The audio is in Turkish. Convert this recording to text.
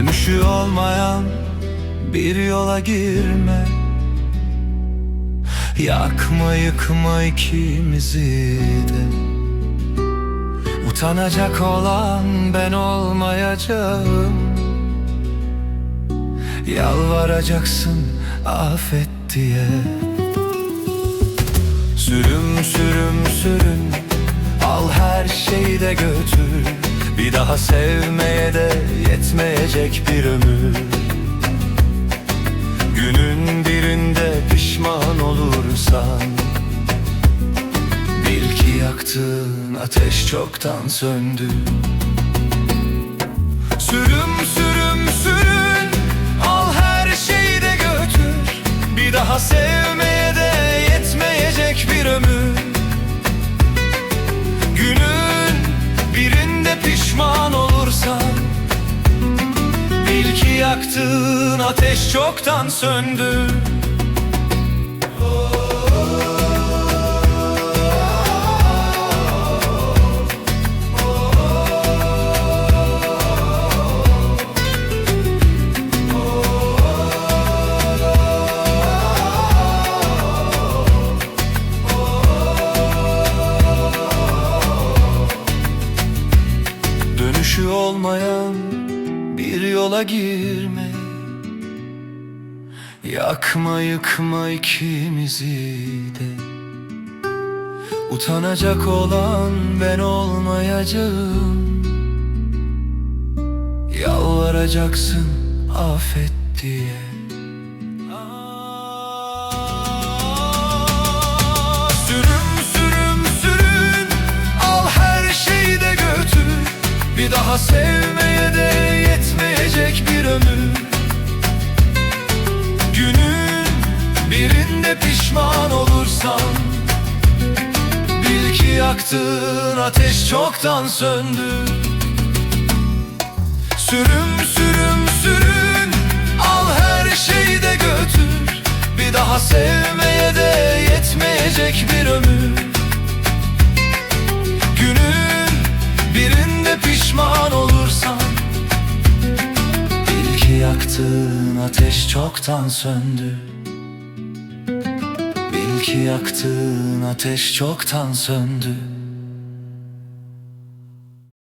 Dönüşü olmayan bir yola girme. Yakma yıkma ikimizi de. Utanacak olan ben olmayacağım. Yalvaracaksın affet diye. Sürüm sürüm sürün Al her şeyi de götür Bir daha sevmeye de yetmeyecek bir ömür. Günün birinde pişman olursan Bil ki yaktığın ateş çoktan söndü. Sürüm sürüm sürün Al her şeyi de götür. Bir daha sevmeye yaktığın ateş çoktan söndü. Dönüşü olmayan bir yola girme. Yakma yıkma ikimizi de. Utanacak olan ben olmayacağım. Yalvaracaksın affet diye. Daha sevmeye de yetmeyecek bir ömür. Günün birinde pişman olursan Bil ki yaktığın ateş çoktan söndü. Sürüm sürüm sürün Al her şeyi de götür. Bir daha sevmeye de yetmeyecek bir ömür yaktığın ateş çoktan söndü. Bil ki yaktığın ateş çoktan söndü